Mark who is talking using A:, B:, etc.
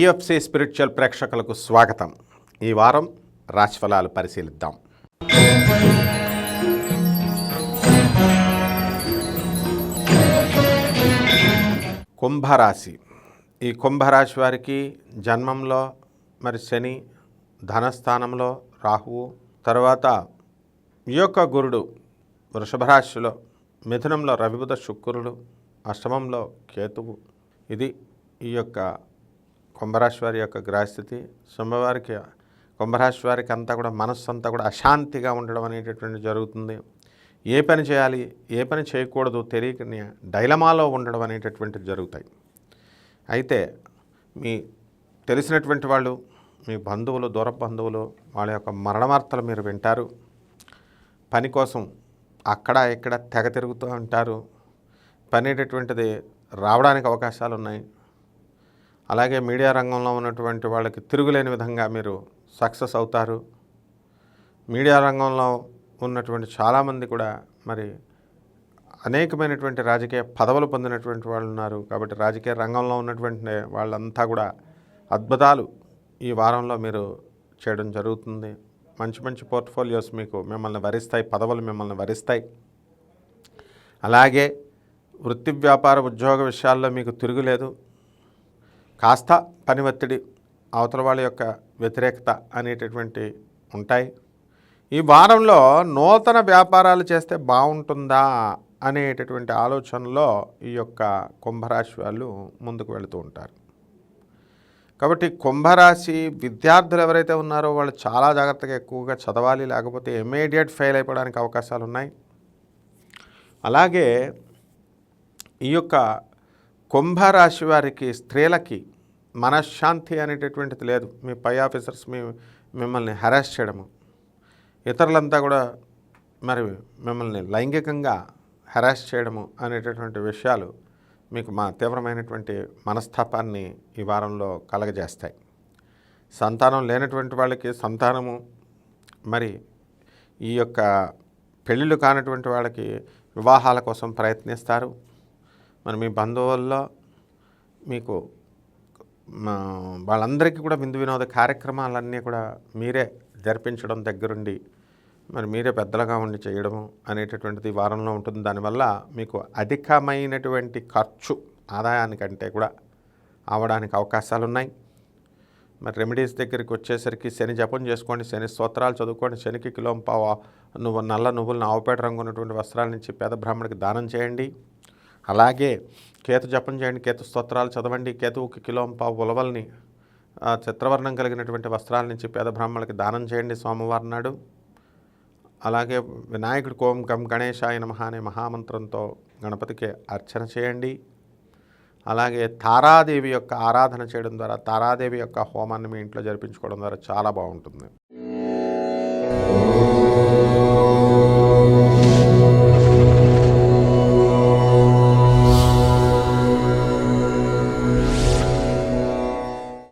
A: PFC spiritual ప్రేక్షకులకు స్వాగతం. ఈ వారం రాశిఫలాలు పరిశీలిద్దాం. కుంభరాశి. ఈ కుంభరాశి వారికి జన్మంలో మరి శని ధనస్థానంలో రాహువు తర్వాత ఈ యొక్క గురుడు వృషభ రాశిలో మిథునంలో రవిబుధ శుక్రుడు అష్టమంలో కేతువు. ఇది ఈ యొక్క కుంభరాశి వారి యొక్క గ్రహస్థితి సింహవారికి కుంభరాశి వారికి అంతా కూడా మనస్సు అంతా కూడా అశాంతిగా ఉండడం అనేటటువంటి జరుగుతుంది. ఏ పని చేయాలి ఏ పని చేయకూడదు తెలియకని డైలమాలో ఉండడం అనేటటువంటివి జరుగుతాయి. అయితే మీ తెలిసినటువంటి వాళ్ళు మీ బంధువులు దూర బంధువులు వాళ్ళ యొక్క మరణవార్తలు మీరు వింటారు. పని కోసం అక్కడ ఇక్కడ తెగ తిరుగుతూ ఉంటారు. పని అనేటటువంటిది రావడానికి అవకాశాలు ఉన్నాయి అలాగే మీడియా రంగంలో ఉన్నటువంటి వాళ్ళకి తిరుగులేని విధంగా మీరు సక్సెస్ అవుతారు. మీడియా రంగంలో ఉన్నటువంటి చాలామంది కూడా మరి అనేకమైనటువంటి రాజకీయ పదవులు పొందినటువంటి వాళ్ళు ఉన్నారు. కాబట్టి రాజకీయ రంగంలో ఉన్నటువంటి వాళ్ళంతా కూడా అద్భుతాలు ఈ వారంలో మీరు చేయడం జరుగుతుంది. మంచి మంచి పోర్ట్ఫోలియోస్ మీకు మిమ్మల్ని వరిస్తాయి పదవులు మిమ్మల్ని వరిస్తాయి. అలాగే వృత్తి వ్యాపార ఉద్యోగ విషయాల్లో మీకు తిరుగులేదు. కాస్త పని ఒత్తిడి అవతల వాళ్ళ యొక్క వ్యతిరేకత అనేటటువంటి ఉంటాయి. ఈ వారంలో నూతన వ్యాపారాలు చేస్తే బాగుంటుందా అనేటటువంటి ఆలోచనలో ఈ యొక్క కుంభరాశి వాళ్ళు ముందుకు వెళుతూ ఉంటారు. కాబట్టి కుంభరాశి విద్యార్థులు ఎవరైతే ఉన్నారో వాళ్ళు చాలా జాగ్రత్తగా ఎక్కువగా చదవాలి లేకపోతే ఇమీడియట్ ఫెయిల్ అయిపోవడానికి అవకాశాలు ఉన్నాయి అలాగే ఈ యొక్క కుంభరాశి వారికి స్త్రీలకి మనశ్శాంతి అనేటటువంటిది లేదు. మీ పై ఆఫీసర్స్ మీ మిమ్మల్ని హెరాస్ చేయడము. ఇతరులంతా కూడా మరి మిమ్మల్ని లైంగికంగా హెరాస్ చేయడము అనేటటువంటి విషయాలు మీకు మా తీవ్రమైనటువంటి మనస్తాపాన్ని ఈ వారంలో కలగజేస్తాయి. సంతానం లేనటువంటి వాళ్ళకి సంతానము మరి ఈ యొక్క పెళ్ళిళ్ళు కానటువంటి వాళ్ళకి వివాహాల కోసం ప్రయత్నిస్తారు. మరి మీ బంధువుల్లో మీకు మా వాళ్ళందరికీ కూడా బిందు వినోద కార్యక్రమాలన్నీ కూడా మీరే జరిపించడం దగ్గరుండి మరి మీరే పెద్దలుగా ఉండి చేయడము అనేటటువంటిది వారంలో ఉంటుంది. దానివల్ల మీకు అధికమైనటువంటి ఖర్చు ఆదాయానికంటే కూడా అవడానికి అవకాశాలు ఉన్నాయి మరి రెమెడీస్ దగ్గరికి వచ్చేసరికి శని జపం చేసుకోండి శని స్తోత్రాలు చదువుకోండి శనికి కిలో నువ్వు నల్ల నువ్వులను ఆవుపేట రంగు ఉన్నటువంటి వస్త్రాల నుంచి పేద బ్రాహ్మణికి దానం చేయండి. అలాగే కేతు జపం చేయండి కేతు స్తోత్రాలు చదవండి కేతువుకి కిలో పావు ఉలవల్ని చిత్రవర్ణం కలిగినటువంటి వస్త్రాల నుంచి పేద బ్రాహ్మణులకి దానం చేయండి సోమవారం నాడు. అలాగే వినాయకుడి కోం గం గణేశాయ నమ అనే మహామంత్రంతో గణపతికి అర్చన చేయండి. అలాగే తారాదేవి యొక్క ఆరాధన చేయడం ద్వారా తారాదేవి యొక్క హోమాన్ని మీ ఇంట్లో జరిపించుకోవడం ద్వారా చాలా బాగుంటుంది.